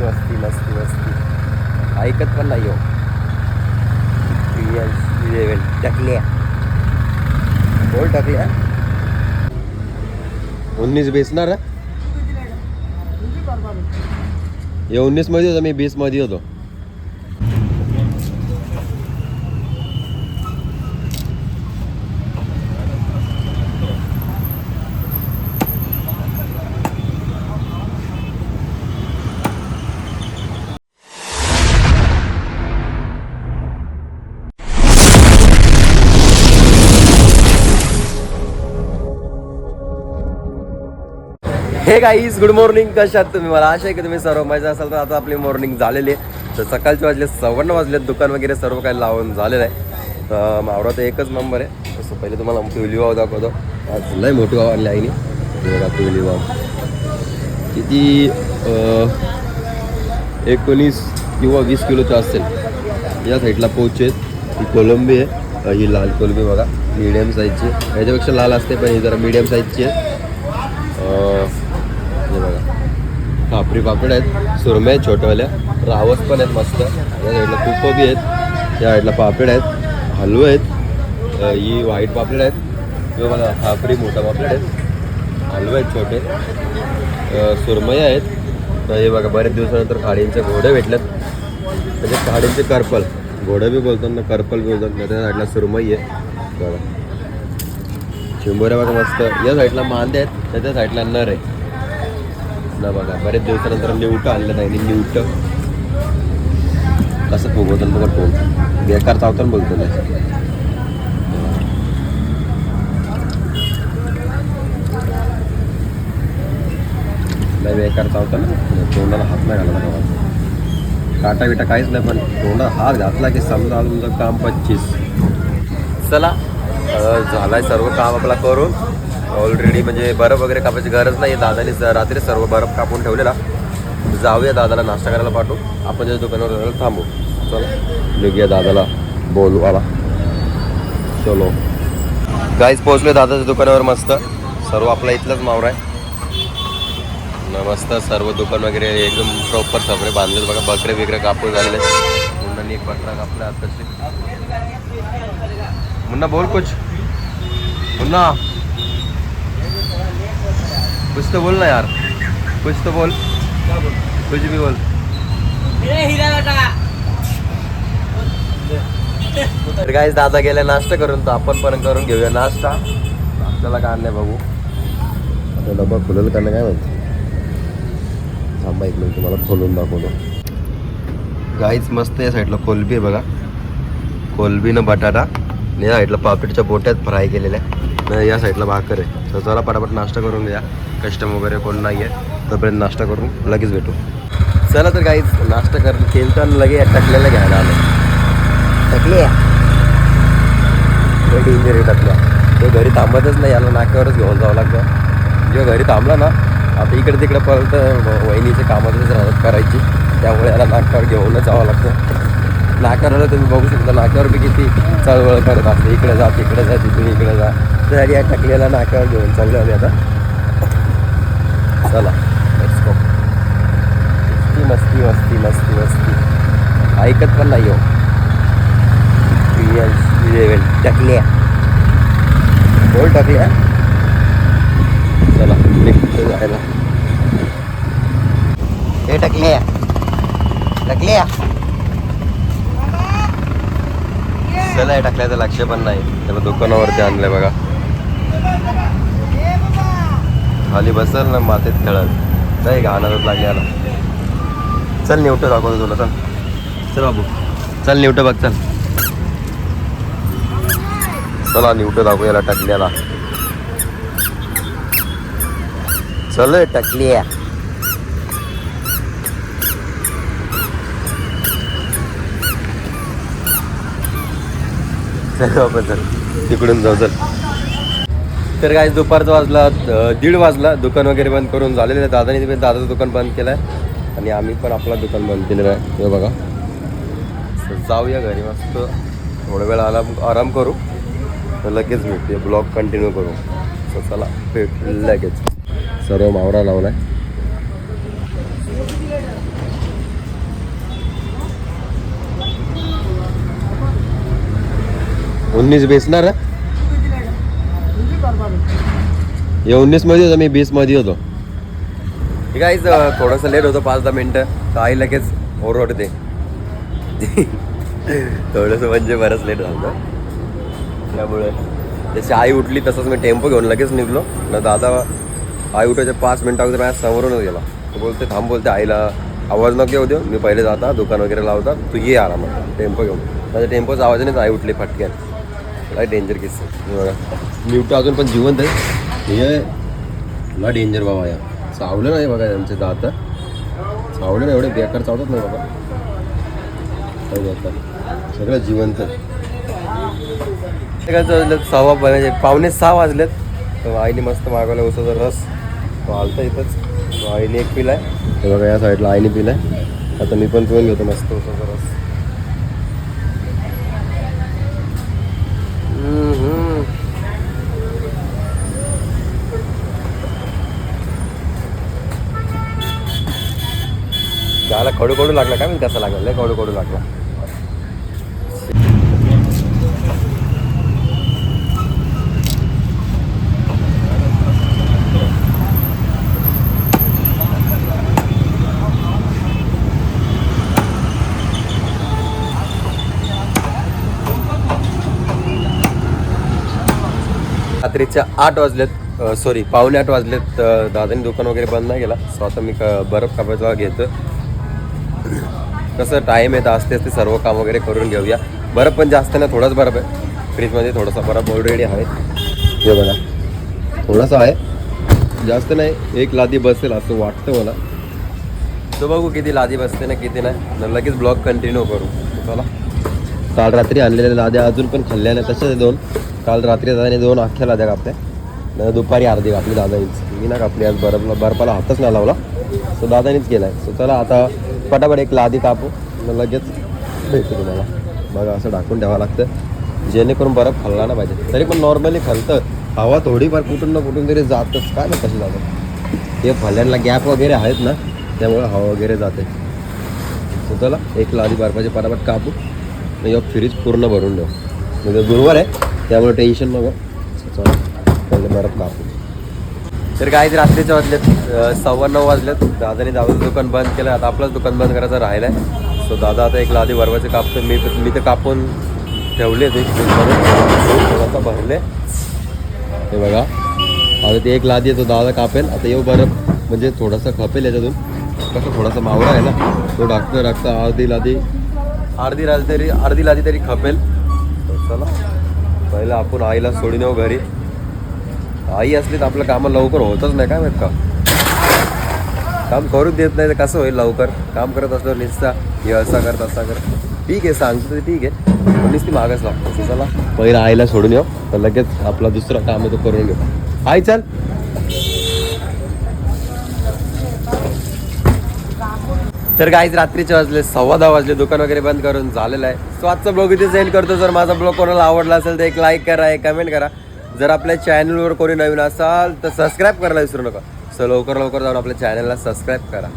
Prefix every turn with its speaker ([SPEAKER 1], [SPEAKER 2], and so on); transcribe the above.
[SPEAKER 1] मस्ती मस्ती मस्ती मस्ती ऐकत पण नाही हो। इलेवन टाकल्या बोल टकल्या उन्नीस बेसणार आहे? हे उन्नीस मध्ये होतो मी बीस मध्ये होतो. हे गाईज गुड मॉर्निंग कशात तुम्ही? मला आशा आहे की तुम्ही सर्व मजा असाल. तर आता आपली मॉर्निंग झालेली आहे. तर सकाळचे वाजले सव्वाण्ण वाजले. दुकान वगैरे सर्व काही लावून झालेलं आहे. तर मावडा तर एकच नंबर आहे. तसं पहिले तुम्हाला पिवली वाव दाखवतो. आज लय मोठी वाव आणली आईने. बघा पिवली वाव किती एकोणीस किंवा वीस किलोचं असेल. या साईडला पोच आहेत. ही कोलंबी आहे. ही लाल कोलंबी बघा. मीडियम साईजची आहे. याच्यापेक्षा लाल असते पण ही जरा मीडियम साईजची आहे. खापरी पापड आहेत सुरम्या आहेत छोट्यावाल्या रावस पण आहेत मस्त. या साईडला खूप बी आहेत या साईडला पापड आहेत हलवे आहेत ही व्हाईट पापड आहेत. किंवा बघा पापडी मोठा पापड आहेत हलवे आहेत छोटे. अं, सुरमई आहेत. तर हे बघा बरेच दिवसानंतर खाडींचे घोडे भेटलेत. म्हणजे खाडींचे कर्पल. घोडे बी बोलतात ना कर्पल बी बोलतात. ना त्या साईडला सुरमई आहे. बघा. चिंबोऱ्या बघा मस्त. या साईडला मांदे आहेत त्या साईडला नर आहे. ना बघा बरेच दिवसानंतर निवटं आणलं नाही निवट कसं फुगवतो बघा टोल. बेकार चावताना बोलतो नाही नाही बेकार चावताना तोंडाला हात नाही घालायला गावात काटा बिटा काहीच नाही पण तोंडात हात घातला की समजा तुमचं काम पच्चीस. चला झालाय सर्व काम आपला करून. ऑलरेडी म्हणजे बर्फ वगैरे कापायची गरज नाही दादाने रात्री सर्व बर्फ कापून ठेवलेला. जाऊया दादाला नाश्ता करायला पाठवू. आपण त्या दुकानावर जायला थांबू. चला. निघूया दादाला. बोलू. आला. चलो. गाईच पोहोचले दादाच्या दुकानावर मस्त. सर्व आपला इथलाच मावरा आहे. मस्त सर्व दुकान वगैरे एकदम प्रॉपर सगळे बांधले बघा. बकरे बिकरे कापून झालेले मुन्नानी एक बकरा कापला आताशी. मुन्ना बोल कुछ. मुन्ना. कुछ तो बोल ना यार। कुछ तो बोल। कुछ भी बोल। तर काय दादा गेले नाश्ता करून तर आपण पण करून घेऊया नाश्ता. आपल्याला काय नाही बघू. आता डबा खुलेल का नाही काय माहिती? थांबा एक मिनिट तुम्हाला खोलून दाखवतो. गाईच मस्त या साईडला कोलबी आहे बघा. कोलबीनं बटाटा. या साईडला पापडच्या बोट्यात फ्राय केलेल्या. आहे आणि या साईडला भाकर आहे तर चला पटापट नाश्ता करून घ्या कस्टम वगैरे कोण नाही आहे तोपर्यंत नाश्ता करून लगेच भेटू. चला तर काहीच नाश्ता कर केलं तर लगेच टाकलेलं घ्यायला आलं. टकले? इंजरी टाकल्या. तो घरी थांबतच नाही याला नाक्यावरच घेऊन जावं लागतं. जेव्हा घरी थांबला ना आता इकडे तिकडे परत वहिनीचे कामातच राहतात करायची. त्यामुळे याला नाक्यावर घेऊनच जावं लागतं. नाक्यावर तुम्ही बघू शकता नाक्यावर बी किती चळवळ करत असते. इकडे जा तिकडे जा तिथून इकडे जा. तर या टाकलेला नाक्यावर घेऊन चाललो आम्ही आता. चला मस्ती मस्ती मस्ती मस्ती मस्ती. ऐकत पण नाही हो. टाकल्या. बोल टाकल्या. चला जायला. हे टाकल्या. टाकल्या. चला हे टाकल्याचं लक्ष पण नाही. त्याला दुकानावरती आणलंय बघा. खाली बसल ना मातीत खेळत नाही गाणं लागल्याला चल निवटं दाखवतो तुला चल. चल बाबू. चल निवटं बघ चल. चला निवटं दाखवू याला टाकल्याला. चल टाकल्या तिकडून जाऊ चल. तर काय दुपारचा वाजला दीड वाजला. दुकान वगैरे बंद करून झालेलं आहे दादाने तिथे दादाचं दुकान बंद केलं आहे आणि आम्ही पण आपलं दुकान बंद केलेलं आहे. हे बघा. जाऊया घरी मस्त. थोडा वेळ आराम आराम करू. तर लगेच भेटूया. ब्लॉग कंटिन्यू करू. चला भेट लगेच. सर्व मावरा लावला आहे उन्नीस आहे? हे? उन्नीस मध्ये होतं मी बीस मध्ये होतो ठीक आहे थोडंसं लेट होतं, पाच दहा मिनटं। तर आई लगेच ओरडते थोडंसं म्हणजे बरंच लेट झालं. त्यामुळे आई उठली तसंच मी टेंपो घेऊन लगेच निघलो ना दादा, आई उठायच्या पाच मिनटं अगोदर माझ्या समोरूनच गेला तो बोलते थांब बोलते आईला आवाज़ नको येऊ देऊ मी पहिले जाता, दुकान वगैरे लावता तू ये आरामात टेंपो घेऊन माझ्या टेम्पोचा आवाजानेच आई उठली फटक्यात काय डेंजर किस्सा हे बघा. अजून पण जिवंत आहे. हे ला डेंजर बाबा या. चावलं नाही बघा त्यांचे दात चावले नाही एवढे बेकार चावतात नाही बाबा. बोलता? सगळं जिवंत. वाजलेत सव्वा म्हणजे पावणे सहा वाजलेत. तर आईने मस्त मागवला उसाचा रस. तो आलता इथंच. तो आईने एक पिलाय. बघा या साईडला आईने पिलाय. आता मी पण पिऊन घेतो मस्त उसाचा रस. त्याला कडू कडू लागला काय मी कसं लागलं खडू कडू कडू लागला. रात्रीच्या आठ वाजलेत सॉरी पावणे आठ वाजलेत अ, दादानी दुकान वगैरे बंद नाही केला. सो आता मी क- बर्फ कापायचा घेतो कसं टाईम येतं असते असते सर्व काम वगैरे करून घेऊया. बर्फ पण जास्त नाही थोडाच बर्फ आहे. फ्रीजमध्ये थोडासा बर्फ ऑलरेडी आहे. हे बघा. थोडासा आहे. जास्त नाही एक लादी बसेल असं वाटतं मला. तो बघू किती लादी बसते ना किती नाही. लगेच ब्लॉग कंटिन्यू करू. चला. काल रात्री आणलेल्या लाद्या अजून पण खाल्ल्या नाही. तशाच दोन. काल रात्री दादाने दोन अख्ख्या लाद्या कापल्या. नंतर दुपारी अर्धी कापली दादानीच. मी ना कापली आज बर्फला बर्फाला हातच नाही लावला. सो दादानीच केला आहे सो चला आता पटापट एक लादी कापू. मग लगेच भेटतो तुम्हाला. बघा असं टाकून ठेवावं लागतं. जेणेकरून बर्फ खाल्ला ना पाहिजे. तरी पण नॉर्मली खालतं हवा थोडीफार कुठून ना कुठून तरी जातच. काय ना कशी जातं ते फल्यांना गॅप वगैरे आहेत ना त्यामुळे हवा वगैरे जाते. चला एक लादी बर्फाची पटापट कापू. मग एक फ्रीज पूर्ण भरून ठेवू. म्हणजे गुरुवार आहे त्यामुळे टेन्शन नको. चला पहिले बर्फ कापू. तर काय रात्रीच्या वाजलेत सव्वा नऊ वाजलेत. दादाने दादाचं दुकान बंद केलं. आता आपलंच दुकान बंद करायचं राहिलं आहे सो दादा आता एक लादी बर्फाचे कापतो. मी मी तर कापून ठेवले ते थोडासा भरले. ते बघा. आता ते एक लादी येतो. दादा कापेल. आता येऊ बरं. म्हणजे थोडासा खपेल याच्यातून. कसं थोडासा मावळा आहे ना. तो टाकता टाकता अर्धी लादी. अर्धी लादी तरी अर्धी लादी तरी खपेल. चला. पहिलं आपण आईला सोडून येऊ घरी. आई असली तर आपलं कामं लवकर होतच नाही काय माहीत का? काम करूच देत नाही तर कसं होईल लवकर? काम करत असल्यावर निसता हे असा कर तसा कर. ठीक आहे सांगतो ते ठीक आहे. पण मागच लागतो. चला पहिलं आईला सोडून येऊ. तर लगेच आपला दुसरा काम आहे तो करून घेऊ. आई चल. तर काहीच रात्रीचे वाजले सव्वा दहा वाजले. दुकान वगैरे बंद करून झालेलं आहे. सो आजचा ब्लॉग इथे सेंड करतो. जर माझा ब्लॉग कोणाला आवडला असेल तर एक लाईक करा एक कमेंट करा. जर आपल्या चॅनलवर कोणी नवीन असाल तर सबस्क्राईब करायला विसरू नका. सो लवकर लवकर जाऊन आपल्या चॅनलला सबस्क्राईब करा.